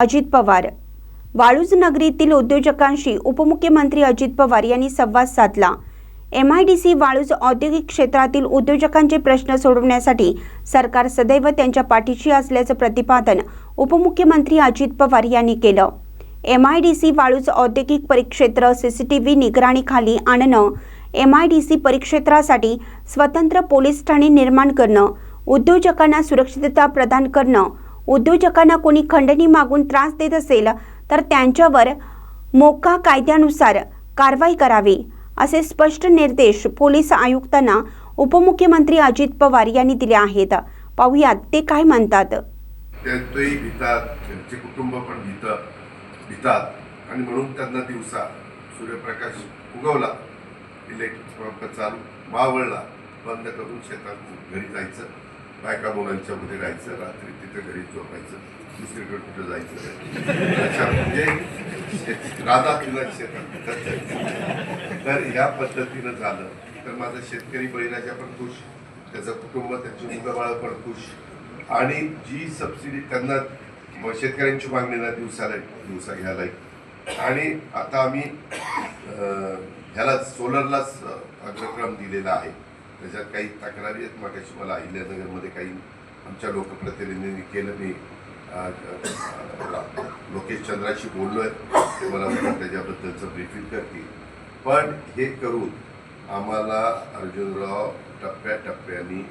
अजित पवार. वाळूज नगरीतील उद्योजकांशी उपमुख्यमंत्री अजित पवार यांनी संवाद साधला. M I D C Waluj औद्योगिक क्षेत्रातील उद्योजकांचे प्रश्न सोडवण्यासाठी सरकार सदैव त्यांच्या पाठीशी असल्याचं प्रतिपादन उपमुख्यमंत्री अजित पवार यांनी केलं. M I D C Waluj औद्योगिक परिक्षेत्र सीसीटीव्ही निगराणीखाली आणणं एम आय डी सी परिक्षेत्रासाठी स्वतंत्र पोलीस ठाणे निर्माण करणं उद्योजकांना सुरक्षितता प्रदान करणं उद्योजकांना कोणी खंडणी मागून त्रास देत असेल तर त्यांच्यावर मोका कायद्यानुसार कारवाई करावी असे स्पष्ट निर्देश पोलीस आयुक्तांना उपमुख्यमंत्री अजित पवार यांनी दिले आहेत. पाहुयात ते काय म्हणतात. त्यांचंही भीतात त्यांचे कुटुंब पण भीत भीतात. आणि म्हणून त्यांना दिवसा सूर्यप्रकाश उगवला. इलेक्ट्रिक पंप चालू मावळला. बंद करून शेतात घरी जायचं. बायका मुलांच्या मध्ये म्हणजे राहायचं रात्री तिथे घरी झोपायचं दुसरीकडे कुठं जायचं अच्छा म्हणजे राधा तिला शेतात जायचं. तर ह्या पद्धतीनं झालं. तर माझा शेतकरी बळीराजा पण खुश त्याचं कुटुंब त्याची मुलं बाळ पण खुश. आणि जी सबसिडी त्यांना शेतकऱ्यांची मागणी ना दिवसाला दिवसा घ्यायला आणि आता आम्ही ह्याला सोलरलाच अग्रक्रम दिलेला आहे. त्याच्यात काही तक्रारी आहेत. मागाशी मला अहिल्यानगरमध्ये काही आमच्या लोकप्रतिनिधींनी केलं. मी लोकेश चंद्राशी बोललो आहे ते मला त्याच्याबद्दलचं ब्रिफिंग करतील. पण हे करून आम्हाला अर्जुनराव टप्प्याटप्प्याने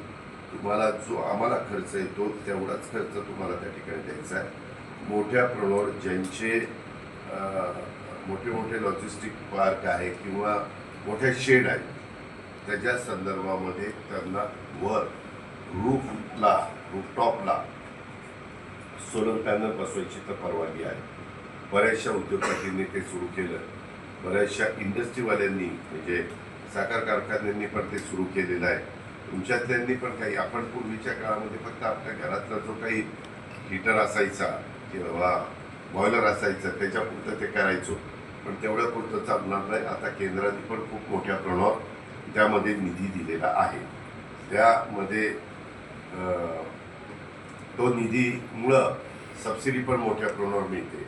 तुम्हाला जो आम्हाला खर्च येतो तेवढाच खर्च तुम्हाला त्या ठिकाणी द्यायचा आहे. मोठ्या प्रमाणावर ज्यांचे मोठे मोठे लॉजिस्टिक पार्क आहे किंवा मोठ्या शेड आहेत त्याच्या संदर्भामध्ये त्यांना वर रूफला रूफटॉपला सोलर पॅनल बसवायची तर परवानगी आहे. बऱ्याचशा उद्योगपतींनी ते सुरू केलं. बऱ्याचशा इंडस्ट्रीवाल्यांनी म्हणजे साखर कारखान्यांनी पण ते सुरू केलेलं आहे. तुमच्यातल्यांनी पण काही आपण पूर्वीच्या काळामध्ये फक्त आपल्या घरातला जो काही हीटर असायचा किंवा बॉयलर असायचा त्याच्यापुरतं ते करायचो. पण तेवढ्या पुरतं चालणार नाही. आता केंद्राने पण खूप मोठ्या प्रमाणावर त्यामध्ये निधी दिलेला आहे. त्यामध्ये तो निधीमुळं सबसिडी पण मोठ्या प्रमाणावर मिळते.